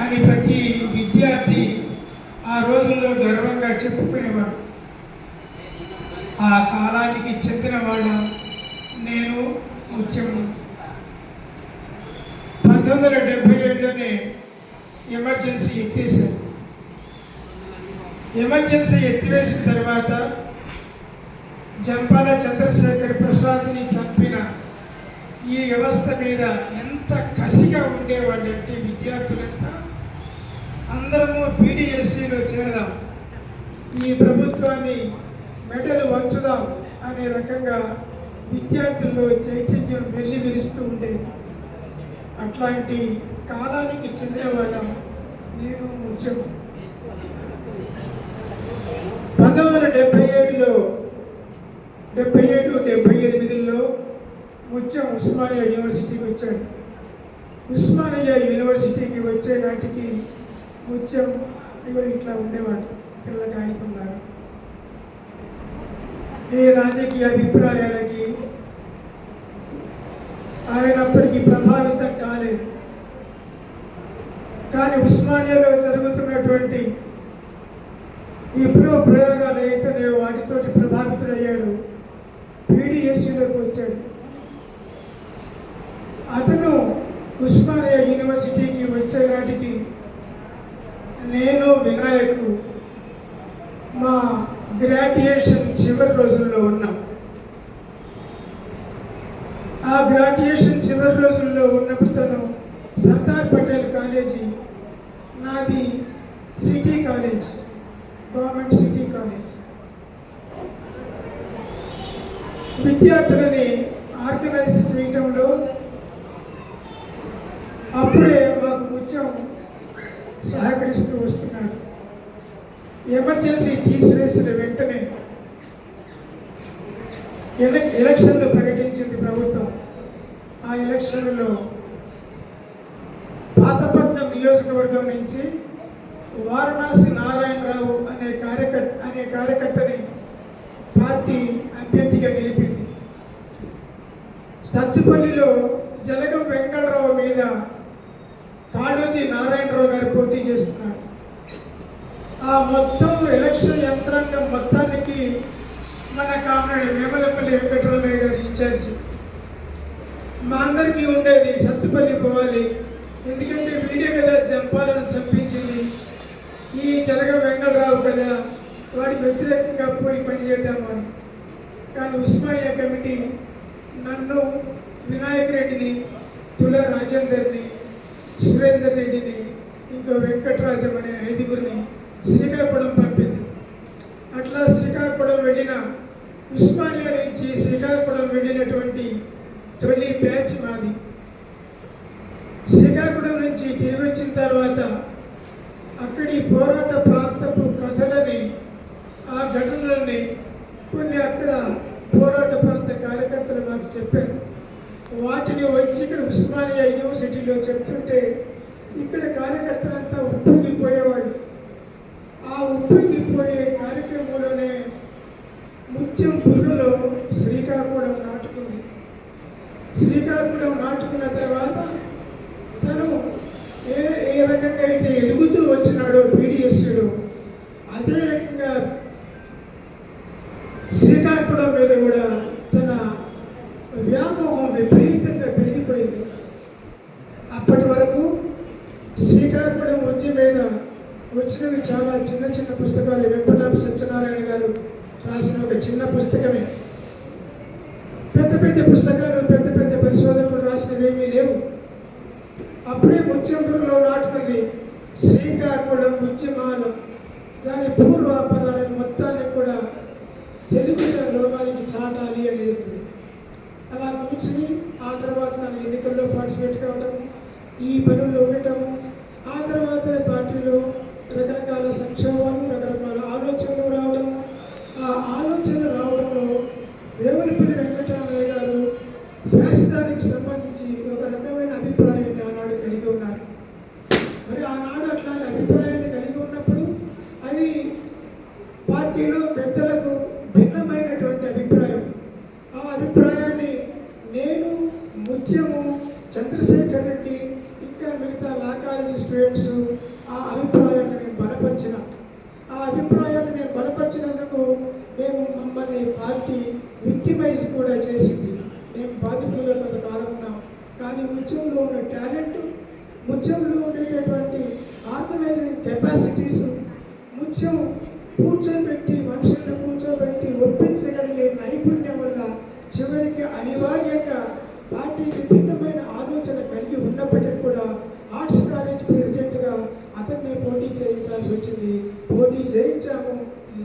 అని ప్రతి విద్యార్థి ఆ రోజుల్లో గర్వంగా చెప్పుకునేవాడు. ఆ కాలానికి చెందిన వాళ్ళ నేను ముత్యమును పంతొమ్మిది వందల డెబ్భై ఏడులోనే ఎమర్జెన్సీ ఎత్తేశారు. ఎమర్జెన్సీ ఎత్తివేసిన తర్వాత జంపాల చంద్రశేఖర్ ప్రసాద్ని చంపిన ఈ వ్యవస్థ మీద ఎంత కసిగా ఉండేవాళ్ళంటే విద్యార్థులంటే అందరము పీడిఎస్సీలో చేరదాం. ఈ ప్రభుత్వాన్ని మెడలు వంచుదాం అనే రకంగా విద్యార్థుల్లో చైతన్యం వెళ్ళి విరుస్తూ ఉండేది. అట్లాంటి కాలానికి చెందిన వాళ్ళం నేను ముత్యము పంతొమ్మిది వందల డెబ్బై ఏడులో డెబ్బై ఏడు డెబ్బై ఎనిమిదిలో ముత్యం ఉస్మానియా యూనివర్సిటీకి వచ్చాడు. ఉస్మానియా యూనివర్సిటీకి వచ్చే నాటికి ముత్యం ఇగో ఇట్లా ఉండేవాడు. పిల్ల కాగితం లాగా. ఏ రాజకీయ అభిప్రాయాలకి ఆయన అప్పటికి ప్రభావితం కాలేదు. కానీ ఉస్మానియాలో జరుగుతున్నటువంటి విప్లవ ప్రయోగాలు అయితేనే వాటితోటి ప్రభావితుడయ్యాడు. పీడిఎస్సీలోకి వచ్చాడు. అతను ఉస్మానియా యూనివర్సిటీకి వచ్చే నాటికి నేను వినాయకు మా గ్రాడ్యుయేషన్ చివరి రోజుల్లో ఉన్నాం. ఆ గ్రాడ్యుయేషన్ చివరి రోజుల్లో ఉన్నప్పుడు తను సర్దార్ పటేల్ కాలేజీ నాది city college government city college. విద్యార్థులని emergency తీసివేసిన వెంటనే ఎల- ఎలక్షన్లు ప్రకటించింది ప్రభుత్వం. ఆ ఎలక్షన్లలో పాతపట్నం నియోజకవర్గం నుంచి వారణాసి నారాయణరావు అనే కార్యకర్త అనే కార్యకర్తని పార్టీ అభ్యర్థిగా నిలిపింది. సత్తుపల్లిలో జలగం వెంక మీద కాళోజీ నారాయణరావు గారు పోటీ చేస్తున్నాడు ఆ మొత్తం ఎలక్షన్ యంత్రాంగం మొత్తానికి మన కామ్రేడ్ వేమలపల్లి వెంకటరామయ్య గారు ఇన్ఛార్జ్. మా అందరికీ ఉండేది సత్తుపల్లి పోవాలి. ఎందుకంటే వీడియో కదా చంపాలని చంపించింది. ఈ జలగ వెంగళరావు కదా వాడి వ్యతిరేకంగా పోయి పనిచేద్దాము అని. కానీ ఉస్మానియా కమిటీ నన్ను వినాయక్ రెడ్డిని తుల రాజేందర్ని సురేందర్ రెడ్డిని ఇంకో వెంకటరాజం అనే ఐదుగురిని శ్రీకాకుళం పంపింది. అట్లా శ్రీకాకుళం వెళ్ళిన ఉస్మానియా నుంచి శ్రీకాకుళం వెళ్ళినటువంటి తొలి బ్యాచ్ మాది శ్రీకాకుళం నుంచి తిరిగి వచ్చిన తర్వాత అక్కడి పోరాట ప్రాంతపు కథలని ఆ ఘటనలని కొన్ని అక్కడ పోరాట ప్రాంత కార్యకర్తలు మాకు చెప్పారు వాటిని వచ్చి ఇక్కడ ఉస్మానియా యూనివర్సిటీలో చెప్తుంటే ఇక్కడ కార్యకర్తలంతా ఉప్పొంగిపోయేవాళ్ళు ఆ ఉప్పొంగిపోయే కార్యక్రమంలోనే ముత్యం బుర్రలో శ్రీకాకుళం నాటుకుంది శ్రీకాకుళం నాటుకున్న తర్వాత తను ఏ ఏ రకంగా అయితే ఎదుగుతూ వచ్చినాడో పీడిఎస్సీలో అదే రకంగా శ్రీకాకుళం మీద కూడా తన వ్యామోహం విపరీతంగా పెరిగిపోయింది. అప్పటి వరకు శ్రీకాకుళం వచ్చి మీద వచ్చినవి చాలా చిన్న చిన్న పుస్తకాలు. వెంకటాపు సత్యనారాయణ గారు రాసిన ఒక చిన్న పుస్తకమే. పెద్ద పెద్ద పుస్తకాలు అప్పుడే ముత్యంపురంలో నాటుకుంది శ్రీకాకుళం ఉద్యమాలు దాని పూర్వాపరాలను మొత్తాన్ని కూడా తెలుగు లోకానికి చాటాలి అని ఉంది. అలా కూర్చుని ఆ తర్వాత తన ఎన్నికల్లో పార్టిసిపేట్ కావటం ఈ పనుల్లో ఉండటము ఆ తర్వాత పార్టీలో రకరకాల సంక్షోభాలు రకరకాల ఆలోచనలు రావడం ఆ ఆలోచనలు రావడంలో వేవులపల్లి వెంకటరామయ్య గారు ఫ్యాసిజానికి సంబంధించి ఒక రకమైన అభిప్రాయాన్ని ఆనాడు కలిగి ఉన్నారు మరి ఆనాడు అట్లాంటి అభిప్రాయాన్ని కలిగి ఉన్నప్పుడు అది పార్టీలో పెద్దలకు భిన్నమైనటువంటి అభిప్రాయం ఆ అభిప్రాయాన్ని నేను ముత్యము చంద్రశేఖర్ రెడ్డి ఇంకా మిగతా లా స్టూడెంట్స్ ఆ అభిప్రాయాన్ని నేను బలపరిచిన. ఆ అభిప్రాయాన్ని మేము బలపరిచినందుకు మేము మమ్మల్ని పార్టీ విక్టిమైజ్ కూడా చేసింది. మేము బాధితులుగా కొంతకాలం ఉన్నాం. కానీ ముత్యంలో ఉన్న టాలెంట్ ముత్యంలో ఉండేటటువంటి ఆర్గనైజింగ్ కెపాసిటీస్ ముత్యం కూర్చోబెట్టి మనుషులను కూర్చోబెట్టి ఒప్పించగలిగే నైపుణ్యం వల్ల చివరికి అనివార్యంగా పార్టీకి భిన్నమైన ఆలోచన కలిగి ఉన్నప్పటికీ కూడా పోటీ చేయించాల్సి వచ్చింది. పోటీ చేయించాము.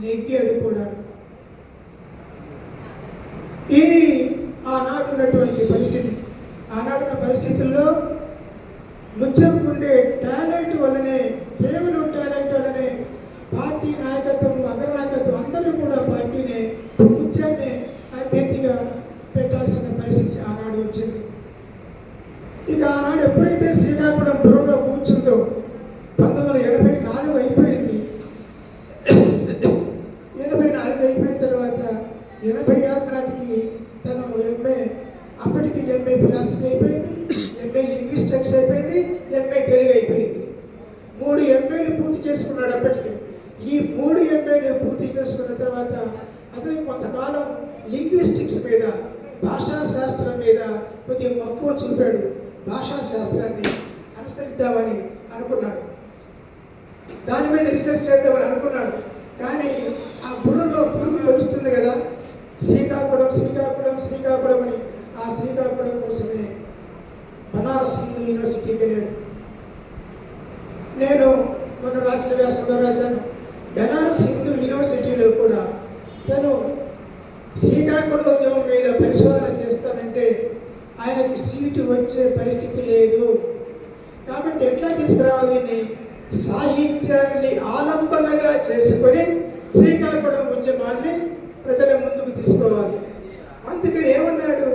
నెగ్గాడు కూడా ఇది ఆనాడు ఉన్నటువంటి ఈ మూడు పూర్తి చేసుకున్న తర్వాత అతనికి కొంతకాలం లింగ్విస్టిక్స్ మీద భాషా శాస్త్రం మీద కొద్దిగా మక్కువ చూపాడు. భాషా శాస్త్రాన్ని అనుసరిద్దామని అనుకున్నాడు. దాని మీద రీసెర్చ్ చేద్దామని అనుకున్నాడు. కానీ ఆ బుర్రలో పురుగు తెలుస్తుంది కదా? శ్రీకాకుళం శ్రీకాకుళం శ్రీకాకుళం అని ఆ శ్రీకాకుళం కోసమే బనారస్ హిందూ యూనివర్సిటీకి వెళ్ళాడు నేను మొన్న రాసిన వ్యాసంలో రాశాను బెనారస్ హిందూ యూనివర్సిటీలో కూడా తను శ్రీకాకుళోద్యమం మీద పరిశోధన చేస్తానంటే ఆయనకి సీటు వచ్చే పరిస్థితి లేదు కాబట్టి ఎట్లా తీసుకురావాలి దీన్ని? సాహిత్యాన్ని ఆలంబనగా చేసుకొని శ్రీకాకుళం ఉద్యమాన్ని ప్రజల ముందుకు తీసుకోవాలి. అందుకని ఏమన్నాడు?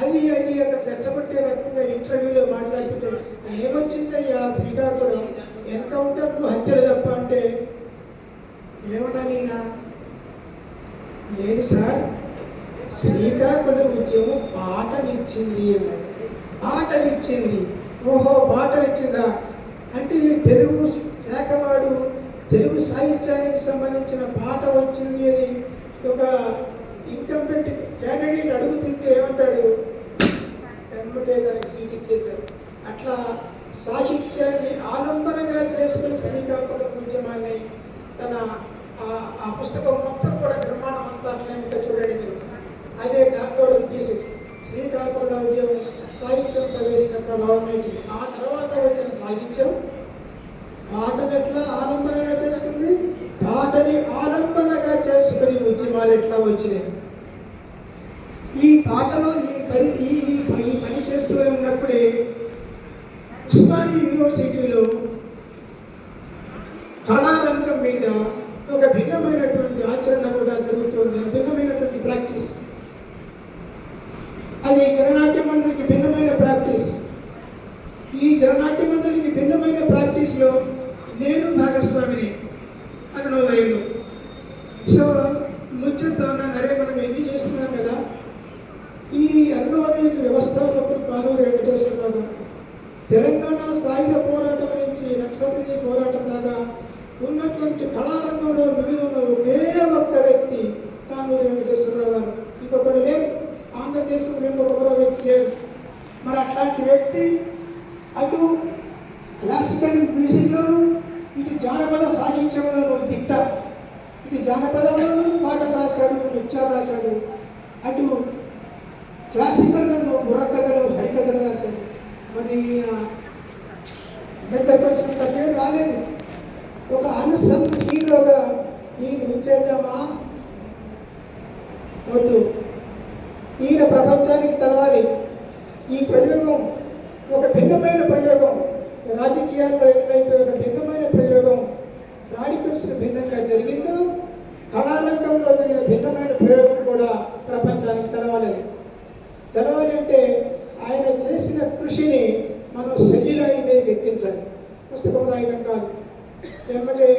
అది అది అక్కడ రెచ్చగొట్టే రకంగా ఇంటర్వ్యూలో మాట్లాడుతుంటే ఏమొచ్చిందయ్యా శ్రీకాకుళం? ఎన్కౌంటర్లు హత్యలు తప్ప? అంటే ఏమన్నా నేనా? లేదు సార్. శ్రీకాకుళం ఉద్యమం పాటనిచ్చింది అన్నాడు. పాటనిచ్చింది. ఓహో పాటనిచ్చిందా అంటే ఈ తెలుగు శాఖవాడు తెలుగు సాహిత్యానికి సంబంధించిన పాట వచ్చింది అని ఒక ఇన్కంపెంట్ క్యాండిడేట్ అడుగు ఏమంటాడు ఎమ్మటే దానికి సీట్ ఇచ్చేశారు అట్లా సాహిత్యాన్ని ఆలంబనగా చేసుకుని శ్రీకాకుళం ఉద్యమాన్ని తన ఆ- ఆ పుస్తకం మొత్తం కూడా నిర్మాణం అంతా అట్లే ఉంటే చూడండి మీరు అదే డాక్టోరల్ థీసిస్ శ్రీకాకుళం ఉద్యమం సాహిత్యం ప్రవేశిన ప్రభావం ఏంటి ఆ తర్వాత వచ్చిన సాహిత్యం ఎట్లా ఆలంబనగా చేసుకుంది? పాటని ఆలంబనగా చేసుకుని ఉద్యమాలు ఎట్లా వచ్చినాయి? ఈ పాటలో ఈ పని ఈ ఈ పని ఈ పని చేస్తూనే ఉన్నప్పుడే ఉస్మానియా యూనివర్సిటీలో కళారంగం మీద ఒక భిన్నమైనటువంటి ఆచరణ కూడా జరుగుతుంది భిన్నమైనటువంటి ప్రాక్టీస్ అది జననాట్య మండలికి భిన్నమైన ప్రాక్టీస్ ఈ జననాట్య మండలికి భిన్నమైన ప్రాక్టీస్లో నేను భాగస్వామిని అరుణోదయంలో సో ముచ్చంతో అన్నాను అరే మనం ఎన్ని చేస్తున్నాం కదా ఈ అరుణోదయ వ్యవస్థాపకులు కానూరు వెంకటేశ్వరరావు గారు తెలంగాణ సాయుధ పోరాటం నుంచి నక్సలీ పోరాటం దాకా ఉన్నటువంటి కళారంగంలో మిగిలి ఉన్న ఒకే ఒక్క వ్యక్తి కానూరి వెంకటేశ్వరరావు గారు. ఇంకొకడు లేరు. ఆంధ్రదేశంలో ఇంకొకరో వ్యక్తి లేరు మరి అట్లాంటి వ్యక్తి అటు క్లాసికల్ మ్యూజిక్లోను ఇటు జానపద సాహిత్యంలోను దిట్ట. ఇటు జానపదంలోను పాటలు రాశాడు నృత్యాలు రాశాడు. అటు క్లాసికల్లోను బుర్రకథలు హరికథలు రాశాడు. మరి ఈయన దగ్గరకు వచ్చినంత పేరు రాలేదు. ఒక అనుసంత హీరోగా ఈయన ఉంచేద్దామా? వద్దు. ఈయన ప్రపంచానికి తెలవాలి. ఈ ప్రయోగం ఒక భిన్నమైన ప్రయోగం. రాజకీయాల్లో ఎట్లయితే ఒక భిన్నమైన ప్రయోగం రాడికల్స్ భిన్నంగా జరిగిందో కళారంగంలో జరిగిన భిన్నమైన ప్రయోగం కూడా ప్రపంచానికి తెలవాలి తెలవాలి అంటే ఆయన చేసిన కృషిని మనం సెల్యులాయిడ్ మీదకి ఎక్కించాలి పుస్తకం రాయడం కాదు ఎమ్మటే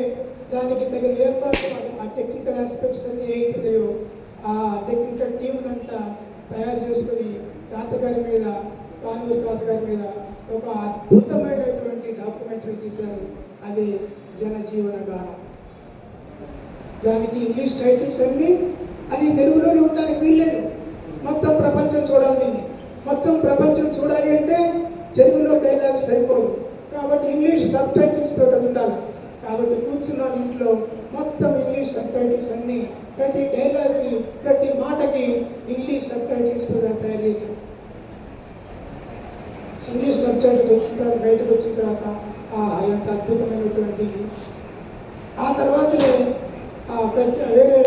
దానికి తగిన ఏర్పాట్లు అది ఆ టెక్నికల్ ఆస్పెక్ట్స్ అన్నీ అవుతున్నాయో ఆ టెక్నికల్ టీంనంతా తయారు చేసుకుని తాతగారి మీద కానూరు తాతగారి మీద ఒక అద్భుతమైనటువంటి డాక్యుమెంటరీ తీశారు. అది జనజీవన గానం. దానికి ఇంగ్లీష్ టైటిల్స్ అన్నీ అది తెలుగులోనే ఉండడానికి వీల్లేదు. మొత్తం ప్రపంచం చూడాలి దీన్ని. మొత్తం ప్రపంచం చూడాలి అంటే తెలుగులో డైలాగ్స్ సరిపోదు. కాబట్టి ఇంగ్లీష్ సబ్ టైటిల్స్ తోటి ఉండాలి. కాబట్టి కూర్చున్నాను ఇంట్లో మొత్తం ఇంగ్లీష్ సబ్ టైటిల్స్ అన్నీ ప్రతి డైలాగ్కి ప్రతి మాటకి ఇంగ్లీష్ సబ్ టైటిల్స్తో దాన్ని తయారు చేశాను. ఇంగ్లీష్ సబ్ వచ్చిన తర్వాత బయటకు వచ్చిన తర్వాత ఆ ఎంత అద్భుతమైనటువంటిది. ఆ తర్వాతనే ఆ ప్రత్య వేరే